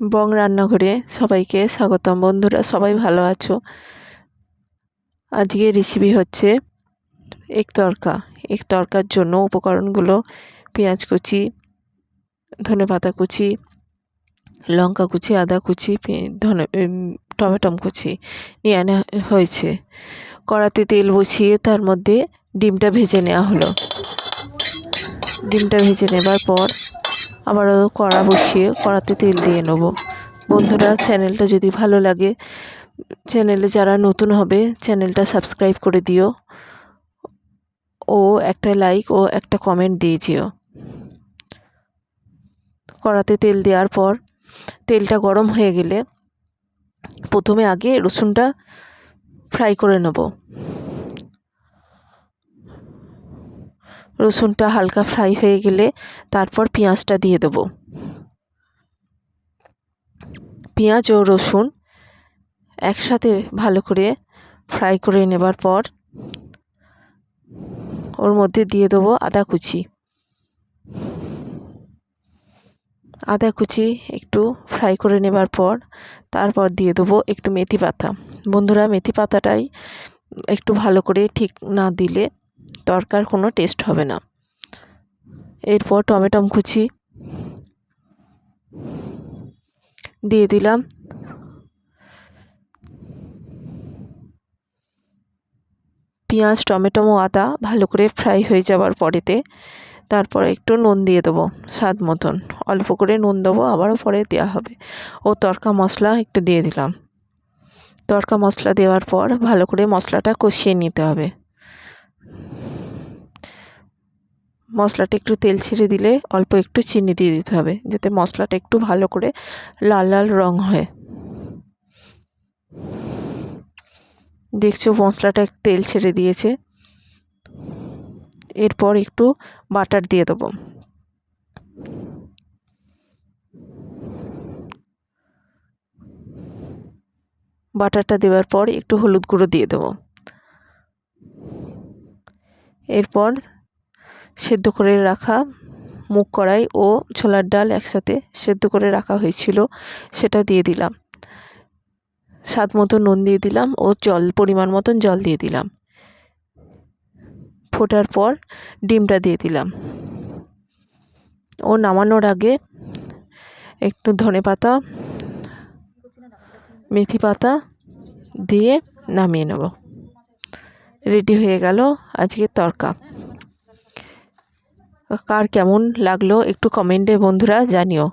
বং রান্নাঘরে সবাইকে স্বাগতম। বন্ধুরা, সবাই ভালো আছো? আজকে রেসিপি হচ্ছে এক তরকা। এক তরকার জন্য উপকরণগুলো পেঁয়াজ কুচি, ধনে পাতা কুচি, লঙ্কা কুচি, আদা কুচি ধনে টমেটম কুচি নিয়ে আনা হয়েছে। কড়াতে তেল বসিয়ে তার মধ্যে ডিমটা ভেজে নেওয়া হলো। ডিমটা ভেজে নেবার পর আবারও কড়া বসিয়ে কড়াতে তেল দিয়ে নেব। বন্ধুরা, চ্যানেলটা যদি ভালো লাগে, চ্যানেলে যারা নতুন হবে, চ্যানেলটা সাবস্ক্রাইব করে দিও ও একটা লাইক ও একটা কমেন্ট দিয়ে যেও। কড়াতে তেল দেওয়ার পর তেলটা গরম হয়ে গেলে প্রথমে আগে রসুনটা ফ্রাই করে নেব। রসুনটা হালকা ফ্রাই হয়ে গেলে তারপর পেঁয়াজটা দিয়ে দেবো। পেঁয়াজ ও রসুন একসাথে ভালো করে ফ্রাই করে নেবার পর ওর মধ্যে দিয়ে দেবো আদা কুচি। আদা কুচি একটু ফ্রাই করে নেবার পর তারপর দিয়ে দেবো একটু মেথি পাতা। বন্ধুরা, মেথি পাতাটাই একটু ভালো করে ঠিক না দিলে তরকার কোনো টেস্ট হবে না। এরপর টমেটম কুচি দিয়ে দিলাম। পেঁয়াজ টমেটো ও আদা ভালো করে ফ্রাই হয়ে যাওয়ার পরেতে তারপর একটু নুন দিয়ে দেবো স্বাদ মতন। অল্প করে নুন দেবো, আবারও পরে দেওয়া হবে। ও তরকা মশলা একটু দিয়ে দিলাম। তরকা মশলা দেওয়ার পর ভালো করে মশলাটা কষিয়ে নিতে হবে। মশলাটা একটু তেল ছেড়ে দিলে অল্প একটু চিনি দিয়ে দিতে হবে, যাতে মশলাটা একটু ভালো করে লাল লাল রং হয়। দেখছ মশলাটা তেল ছেড়ে দিয়েছে। এরপর একটু বাটার দিয়ে দেবো। বাটারটা দেওয়ার পর একটু হলুদ গুঁড়ো দিয়ে দেবো। এরপর সেদ্ধ করে রাখা মুগ কড়াই ও ছোলার ডাল একসাথে সেদ্ধ করে রাখা হয়েছিল, সেটা দিয়ে দিলাম। স্বাদ মতো নুন দিয়ে দিলাম ও জল, পরিমাণ মতন জল দিয়ে দিলাম। ফোটার পর ডিমটা দিয়ে দিলাম। ও নামানোর আগে একটু ধনে পাতা, মেথি পাতা দিয়ে নামিয়ে নেব। রেডি হয়ে গেল আজকের তরকা। কার কেমন লাগল একটু কমেন্টে বন্ধুরা জানিও।